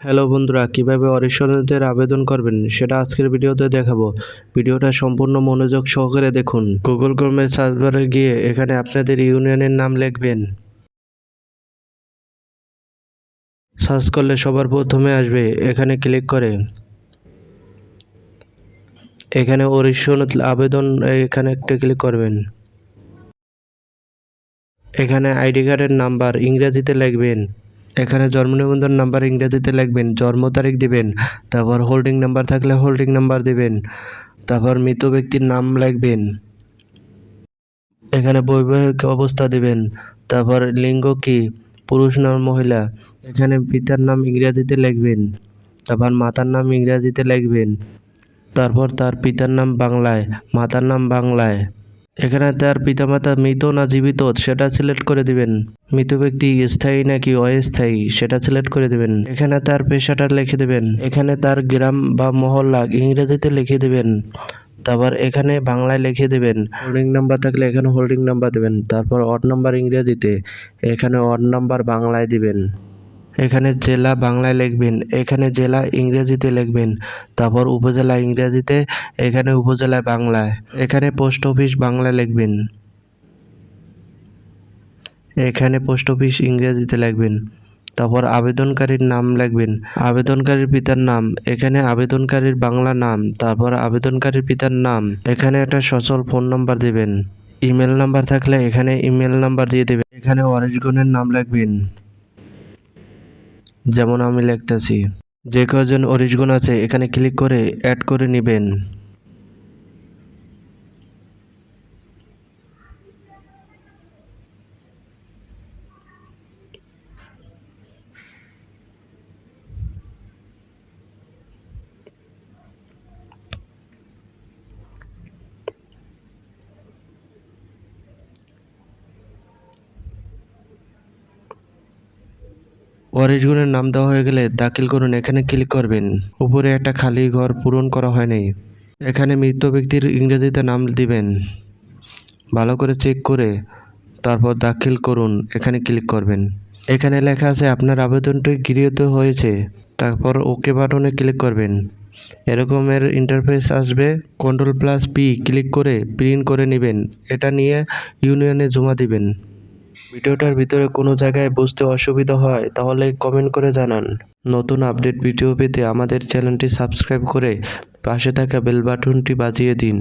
Hello বন্ধুরা, কীভাবে অরিশনালদের আবেদন করবেন সেটা আজকের ভিডিওতে দেখাবো। ভিডিওটা সম্পূর্ণ মনোযোগ সহকারে দেখুন। গুগল ক্রোমের সার্চ বারে গিয়ে এখানে আপনাদের ইউনিয়নের নাম লিখবেন। সার্চ করলে সবার প্রথমে আসবে, এখানে ক্লিক করে। এখানে অরিশনাল আবেদন, এখানে একটা ক্লিক করবেন। এখানে আইডি কার্ডের নাম্বার ইংরেজিতে লিখবেন। এখানে জন্ম নিবন্ধন নাম্বার ইংরেজিতে লিখবেন, জন্ম তারিখ দিবেন, তারপর হোল্ডিং নাম্বার থাকলে হোল্ডিং নাম্বার দিবেন, তারপর মৃত ব্যক্তির নাম লিখবেন। এখানে বৈবাহিক অবস্থা দিবেন, তারপর লিঙ্গ কি, পুরুষ না মহিলা, এখানে পিতার নাম ইংরেজিতে লিখবেন, তারপর মাতার নাম ইংরেজিতে লিখবেন, তারপর তার পিতার নাম বাংলায়, মাতার নাম বাংলায়। এখানে তার পিতামাতা মৃত না জীবিত, সেটা সিলেক্ট করে দিবেন। মৃত ব্যক্তি স্থায়ী নাকি অস্থায়ী, সেটা সিলেক্ট করে দিবেন। এখানে তার পেশাটা লিখে দেবেন। এখানে তার গ্রাম বা মহল্লা ইংরেজিতে লিখে দেবেন। তারপর এখানে বাংলায় লিখে দেবেন। হোল্ডিং নাম্বার থাকলে এখানে হোল্ডিং নাম্বার দেবেন। তারপর অড নাম্বার ইংরেজিতে এখানে অড নাম্বার বাংলায় দিবেন। এখানে জেলা বাংলায় লিখবেন, এখানে জেলা ইংরেজিতে লিখবেন, তারপর উপজেলা ইংরেজিতে, এখানে উপজেলা বাংলায়, এখানে পোস্ট অফিস বাংলায় লিখবেন। এখানে পোস্ট অফিস ইংরেজিতে লিখবেন, তারপর আবেদনকারীর নাম লিখবেন, আবেদনকারীর পিতার নাম, এখানে আবেদনকারীর বাংলা নাম, তারপর আবেদনকারীর পিতার নাম, এখানে একটা সচল ফোন নাম্বার দিবেন, ইমেল নাম্বার থাকলে এখানে ইমেল নাম্বার দিয়ে দেবেন, এখানে ওয়ারিশগণের নাম লিখবেন। যেমন আমি লিখতেছি। যে কজন অরিশগুণ আছে এখানে ক্লিক করে অ্যাড করে নেবেন। ওয়ারিশগুণের নাম দেওয়া হয়ে গেলে দাখিল করুন, এখানে ক্লিক করবেন। উপরে একটা খালি ঘর পূরণ করা হয়নি। এখানে মৃত ব্যক্তির ইংরেজিতে নাম দিবেন। ভালো করে চেক করে তারপর দাখিল করুন, এখানে ক্লিক করবেন। এখানে লেখা আছে, আপনার আবেদনটি গৃহীত হয়েছে। তারপর ওকে বাটনে ক্লিক করবেন। এরকমের ইন্টারফেস আসবে। কন্ট্রোল প্লাস পি ক্লিক করে প্রিন্ট করে নেবেন। এটা নিয়ে ইউনিয়নে জমা দিবেন। ভিডিওটার ভিতরে কোনো জায়গায় বুঝতে অসুবিধা হয়, তাহলে কমেন্ট করে জানান। নতুন আপডেট ভিডিও পেতে আমাদের চ্যানেলটি সাবস্ক্রাইব করে পাশে থাকা বেল বাটনটি বাজিয়ে দিন।